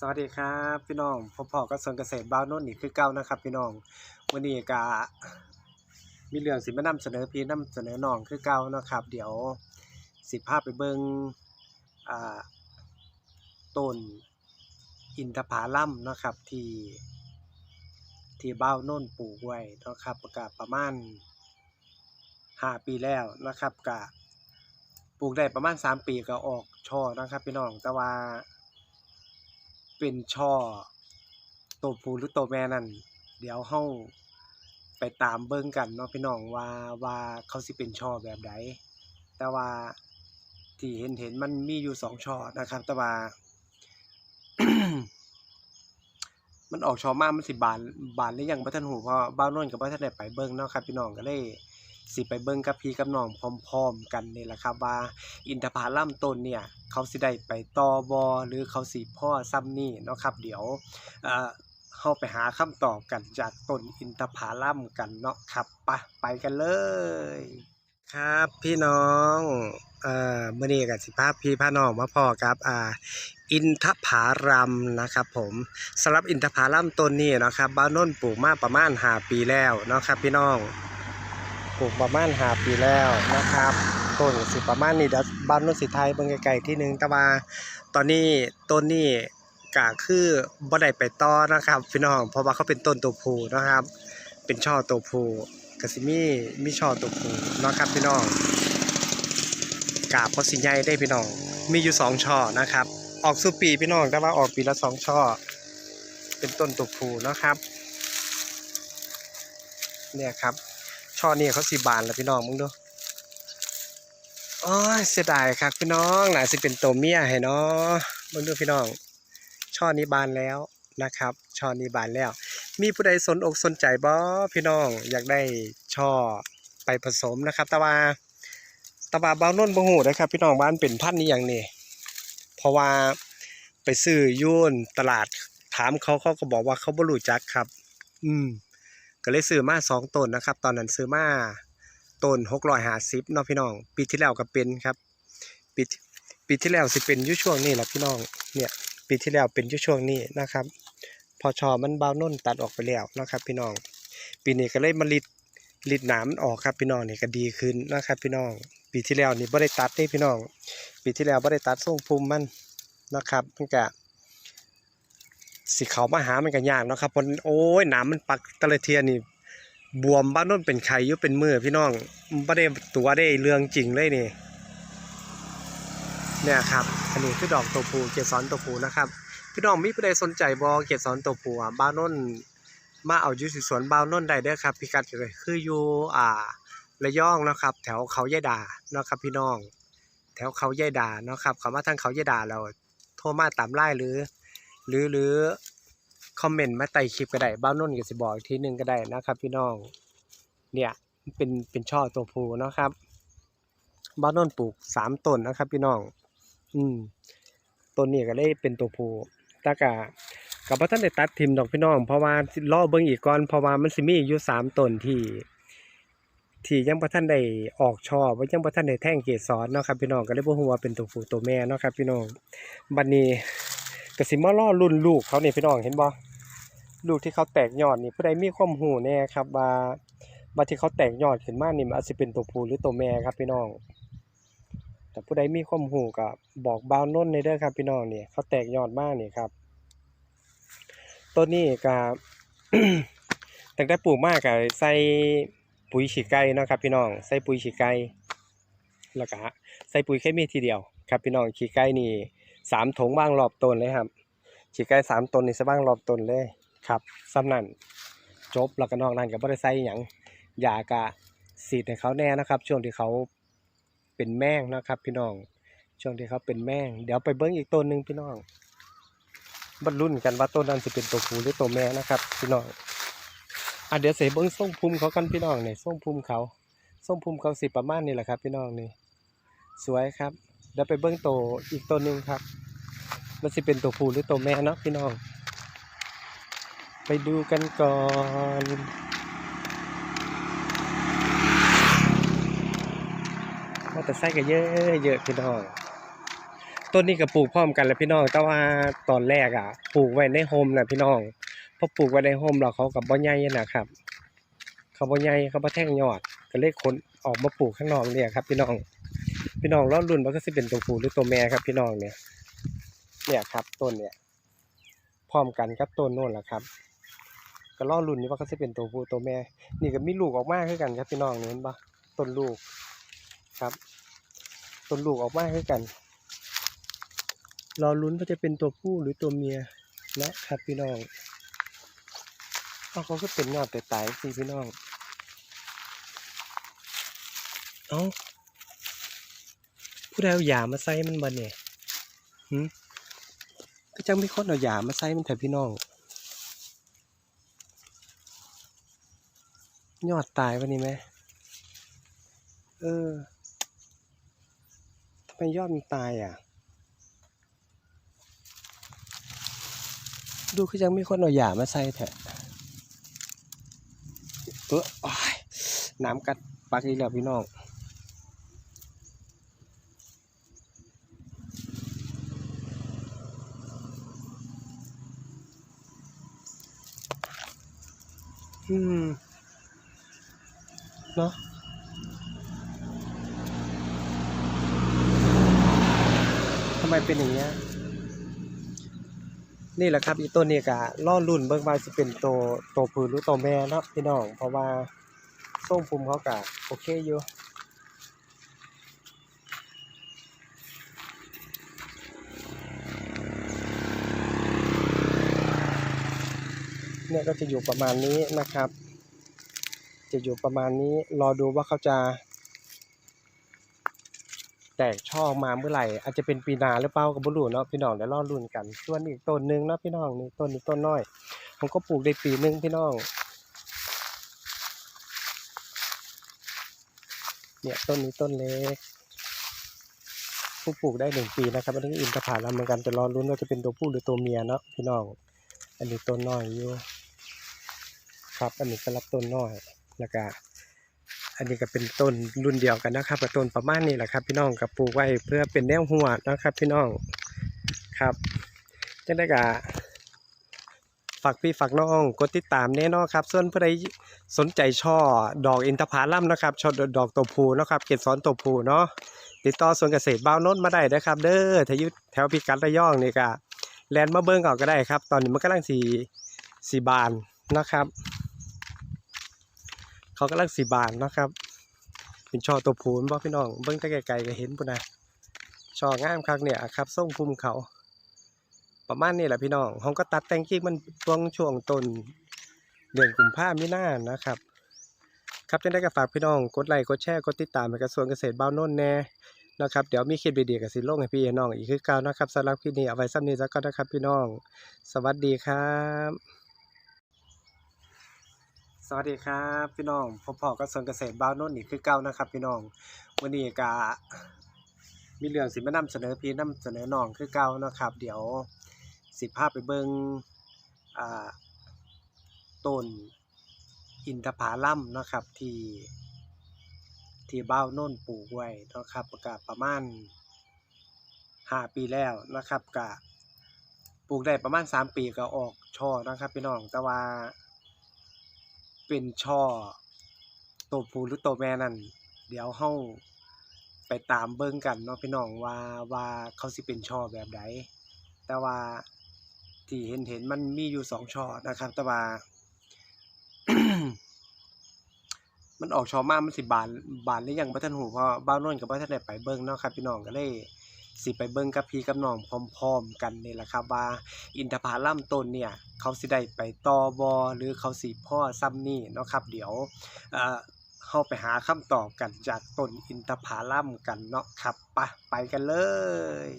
สวัสดีครับพี่น้องพบพอกับสวนเกษตรบ้าวโน่นอีกคือเก่านะครับ พี่น้องวันนี้ก็มีเรื่องสิมานำเสนอพี่นำเสนอน้องคือเก่านะครับ เดี๋ยวสิพาพไปเบิงอ่าต้นอินทผลัมนะครับที่ที่บ้าวโน่นปลูกไว้นะครับก็ประมาณห้าปีแล้วนะครับก็ปลูกได้ประมาณสามปีก็ออกช่อนะครับ พี่น้องแต่ว่า เป็นช่อตัวผู้หรือตัวแม่นั่นเดี๋ยวเฮาไปตามเบิ่งกันเนาะพี่น้องว่าว่าเขาสิเป็นช่อแบบใดแต่ว่าที่เห็นเห็นมันมีอยู่สองช่อนะครับ แต่ว่า มันออกช่อมากมันสิบานบานหรือยังบ่ทันหูเพราะบ้าวนนกับบ่ทันได้ไปเบิ่งเนาะครับพี่น้องก็เลย สิไปเบิ่งกับพี่กับน้องพร้อมๆกันนี่แหละครับว่าอินทผลัมต้นเนี่ยเขาสิได้ไปต่อบอหรือเขาสิพ่อซ้ำนี่เนาะครับ เดี๋ยวเอ่อเฮาไปหาคำตอบกันจากต้นอินทผลัมกันเนาะครับปะไปกันเลย ครับพี่น้องเอ่อมื้อนี้ก็สิพาพี่พาน้องมาพ่อครับอ่าอินทผลัมนะครับผมสำหรับอินทผลัมต้นนี้นะครับบ้านน้นปลูกมาประมาณ5ปีแล้วเนาะครับพี่น้อง ปลูกประมาณ5ปีแล้วนะครับต้นสิประมาณนี้เดี๋ยวบ้านน้นสิไทยเบิ่งไกลๆที่หนึ่งแต่ว่าตอนนี้ต้นนี้ก็คือบ่ได้ไปต่อนะครับพี่น้องเพราะว่าเขาเป็นต้นตัวผู้นะครับ เป็นช่อตัวผู้ก็สิมีมีช่อตัวผู้นะครับพี่น้องกาบก็สิใหญ่ได้พี่น้องมีอยู่สองช่อนะครับ ออกสู่ปีพี่น้องแต่ว่าออกปีละสองช่อ เป็นต้นตัวผู้นะครับ เนี่ยครับ ช่อนี้เขาสีบานแล้วพี่น้องมึงดูโอ้ยเสียดายครับพี่น้องน่าสิเป็นตัวเมียให้เนาะมึงดูพี่น้อง ช่อนี้บานแล้วนะครับ ช่อนี้บานแล้ว มีผู้ใดสนอกสนใจบ่พี่น้องอยากได้ช่อไปผสมนะครับต่ว่าตะวาเบาโน่นบ่ฮู้นะครับ พี่น้องบ้านเป็นพันนี้อย่างนี้เพราะว่าไปซื้ออยุ่นตลาดถามเขาเขาก็บอกว่าเขาบ่รู้จักครับ อืม ก็เลยซื้อมาสองต้นนะครับ ตอนนั้นซื้อมาต้นหกร้อยห้าสิบเนาะพี่น้อง ปีที่แล้วก็เป็นครับปีปีที่แล้วสิเป็นยุช่วงนี้แหละพี่น้องเนี่ยปีที่แล้วเป็นยุช่วงนี้นะครับ พอชอมันเบานุ่นตัดออกไปแล้วนะครับ พี่น้อง ปีนี้ก็เลยมาลิดลิดหนามมันออกครับพี่น้องนี่ก็ดีขึ้นนะครับ พี่น้อง ปีที่แล้วนี่บ่ได้ตัดเด้พี่น้อง ปีที่แล้วบ่ได้ตัดทรงภูมิมันนะครับมันก็ สิเขามาหามันก็ยากเนาะครับเพราะโอ้ยหน้ำมันปักตะลเทียนี่ บวมบ้านน้นเป็นไข่ยุเป็นมือพี่น้องบ่ได้ตัวได้เรื่องจริงเลยนี่ เนี่ยครับ อันนี้คือดอกตัวผูเกสรตัวผูนะครับพี่น้องมีผู้ใดสนใจบอเกสรตัวผูบ้านน้นมาเอาอยู่สวนบ้านน้นได้เด้อครับพิกัดก็คืออยู่อ่าระยองนะครับ แถวเขายายดาเนาะครับพี่น้อง แถวเขายายดาเนาะครับเขามาทางเขายายดาเราโทรมาตามไล่หรือ หรือหรือคอมเมนต์มาใต้คลิปก็ได้บ้านโน้นก็สิบอกอีกทีหนึ่งก็ได้นะครับ พี่น้องเนี่ยเป็นเป็นช่อตัวผูเนะครับบ้านโน้นปลูกสามต้นนะครับ พี่น้อง อืมต้นนี้ก็เลยเป็นตัวผูแต่กะกับพระท่านได้ตัดทิมดอกพี่น้อง เพราะว่าล่อเบิ่งอีกก่อนเพราะว่ามันสิมีอยู่สามต้นที่ ที่ยังพระท่านได้ออกช่อว่ายังพระท่านได้แท่งเกสรเนาะครับพี่น้องก็เลยบ่ฮู้ว่าเป็นตัวผู้ตัวแม่เนาะครับ พี่น้องบัดนี้ กสิมาล่อรุ่นลูกเขาเนี่พี่น้องเห็นบ่ลูกที่เขาแตกยอดนี่ผู้ใดมีความรู้แน่ครับว่าว่าที่เขาแตกยอดขึ้นมานี่มันอาจสิเป็นตัวผู้หรือตัวแม่ครับพี่น้อง แต่ผู้ใดมีความรู้ก็บอกบ่าวน้นในเด้อครับพี่น้องเนี่ยเขาแตกยอดมากนี่ครับต้นนี้ก็ตั้งแต่ปลูกมากก็ใส่ปุ๋ยฉีกไก่นะครับ พี่น้องใส่ปุ๋ยฉีกไก่แล้วก็ใส่ปุ๋ยเคมีทีเดียว ครับพี่น้องฉีกไก่นี่ สามถงบ้างรอบต้นเลยครับฉีกไก่สามต้นนี่สบ้างรอบต้นเลยครับซ้ำนั่นจบแล้วก็นอกนั้นกับ่ได้ใส่หยังยากะสีดให้เขาแน่นะครับ ช่วงที่เขาเป็นแม่งนะครับ พี่น้องช่วงที่เขาเป็นแม่งเดี๋ยวไปเบิ้งอีกต้นหนึ่งพี่น้องบรรลุนกันว่าต้นนั้นจะเป็นตัวผู้หรือตัวแม่นะครับ พี่น้องอะเดี๋ยวเสเบิ้งส่งภูมิเขากันพี่น้องเนี่ยส่งภูมิเขาส่งภูมิเขาสิประมาณนี้แหละครับ พี่น้องนี่สวยครับ เดี๋ยวไปเบิ้งโตอีกตัวหนึ่งครับ มันจะเป็นตัวผู้หรือตัวแม่เนาะพี่น้อง ไปดูกันก่อนมอเตอร์ไซค์ก็เยอะเยอะพี่น้องต้นนี้ก็ปลูกพร้อมกันแล้วพี่น้อง แต่ว่าตอนแรกอะ ปลูกไว้ในโฮมนะพี่น้องพอปลูกไว้ในโฮมแล้วเขาก็บ่ใหญ่นะครับ เขาบ่ใหญ่เขาบ่แท่งยอด ก็เลยขนออกมาปลูกข้างนอกเนี่ยครับ พี่น้อง พี่น้องรอรุ่นว่าก็สิเป็นตัวผู้หรือตัวแม่ครับ พี่น้องเนี่ย เนี่ยครับ ต้นเนี่ย พร้อมกันครับต้นโน่นแหละครับ ก็รอรุ่นนี้ว่าเขาสิเป็นตัวผู้ตัวแม่ นี่ก็มีลูกออกมาคือกันครับ พี่น้องเนี่ยเห็นปะต้นลูกครับ ต้นลูกออกมาคือกัน รอลุ้นว่าจะเป็นตัวผู้หรือตัวเมียนะครับพี่น้องเอาเขาก็เป็นยอดแต่ตายสิพี่น้อง เอ้า ผู้ใดเอาหยามาใส่มันบ่เนี่ยหืมก็จังมีคนเอาหยามาใส่มันเถอะพี่น้องยอดตายวันนี้ไหมเออทำไมยอดมันตายอะ ดูคือยังมีคนเอาหยามาใส่แถะเออน้ำกัดปากอีกแล้วพี่น้อง อืมเนาะทำไมเป็นอย่างเงี้ย นี่แหละครับอีต้นนี้กะล่อรุ่นเบิ่งว่าสิเป็นโตโตผู้หรือโตแม่เนาะพี่น้อง เพราะว่าส้มภูมิเขากะโอเคอยู่ เนี่ยก็จะอยู่ประมาณนี้นะครับ จะอยู่ประมาณนี้รอดูว่าเขาจะ แตกช่อออกมาเมื่อไหร่ อาจจะเป็นปีนาหรือเปล่าก็บ่รู้เนาะพี่น้องเดี๋ยวรอลุ้นกัน ส่วนอีกต้นหนึงเนาะพี่น้องนี่ต้นนี้ต้นน้อยผมก็ปลูกได้ปีหนึงพี่น้องเนี่ยต้นนี้ต้นเล็กผู้ปลูกได้หนึ่งปีนะครับอันนี้ก็อินทผลัมเหมือนกันจะรอลุ้นว่าจะเป็นตัวผู้หรือตัวเมียเนาะพี่น้อง อันนี้ต้นน้อยอยู่ ครับ อันนี้ก็รับต้นน้อยแล้วก็อันนี้ก็เป็นต้นรุ่นเดียวกันนะครับกับต้นประมาณนี้แหละครับ พี่น้องกับปลูกไว้เพื่อเป็นแนวหัวนะครับ พี่น้องครับจังได้กะฝากพี่ฝากน้องกดติดตามแน่นอนครับ ส่วนผู้ใดสนใจช่อดอกอินทผลัมนะครับช่อดอกตัวผูนะครับ เกสรตัวผูเนาะติดต่อส่วนเกษตรบ้าวนนมาได้นะครับ เด้อถ้ายุแถวพิกัดระยองนี่ก็แลนมาเบิ้งออกก็ได้ครับ ตอนนี้มันกำลังสีสีบานนะครับ เขากำลังสีบานนะครับเป็นช่อตัวผูนบ่พี่น้องเบิ่งต่ไกลๆก็เห็นปุ่นนะช่องามคักเนี่ยครับส่งภูมิเขา ประมาณนี้แหละพี่น้องเขาก็ตัดแต่งกิ่งมันช่วงช่วงต้นเดือนกุมภาพันธ์มีนานะครับครับจังได้ก็ฝากพี่น้องกดไลค์กดแชร์กดติดตามให้กระทรวงเกษตรบ้านน่นแน่นะครับเดี๋ยวมีคลิปดีๆกับสิโลงให้พี่น้องอีกคือเก่านะครับสำหรับคลิปนี้เอาไว้ซ้ำนี้ซะก่อนนะครับพี่น้อง สวัสดีครับ สวัสดีครับพี่น้องพบพอกับสวนเกษตรบ้านโน่นอีกคือเก่านะครับพี่น้องวันนี้ก็มีเรื่องสิมานำเสนอพี่นำเสนอน้องคือเก่านะครับ เดี๋ยวสิพาพไปเบิงอ่าต้นอินทผลัมนะครับที่ที่บ้าวโน่นปลูกไว้นะครับประก็ประมาณห้าปีแล้วนะครับก็ปลูกได้ประมาณสามปีก็ออกช่อนะครับพี่น้องแต่ว่า เป็นช่อตัวผู้หรือตัวแม่นั่นเดี๋ยวเฮาไปตามเบิ่งกันเนาะพี่น้องว่าว่าเขาสิเป็นช่อแบบใดแต่ว่าที่เห็นเห็นมันมีอยู่สองช่อนะครับ แต่ว่า มันออกช่อมากมันสิบานบานหรือยังบ่ทันหูเพราะบ้าวนนกับบ่ทันได้ไปเบิ่งเนาะครับพี่น้องก็เลย สิไปเบิ้งกับพี่กับน้องพร้อมๆกันนี่แหละครับว่า อินทผลัมต้นเนี่ยเขาสิได้ไปต่อบอหรือเขาสิพ่อซ้ำนี่เนาะครับ เดี๋ยวเอ่อเฮาไปหาคำตอบกันจากต้นอินทผลัมกันเนาะครับปะไปกันเลย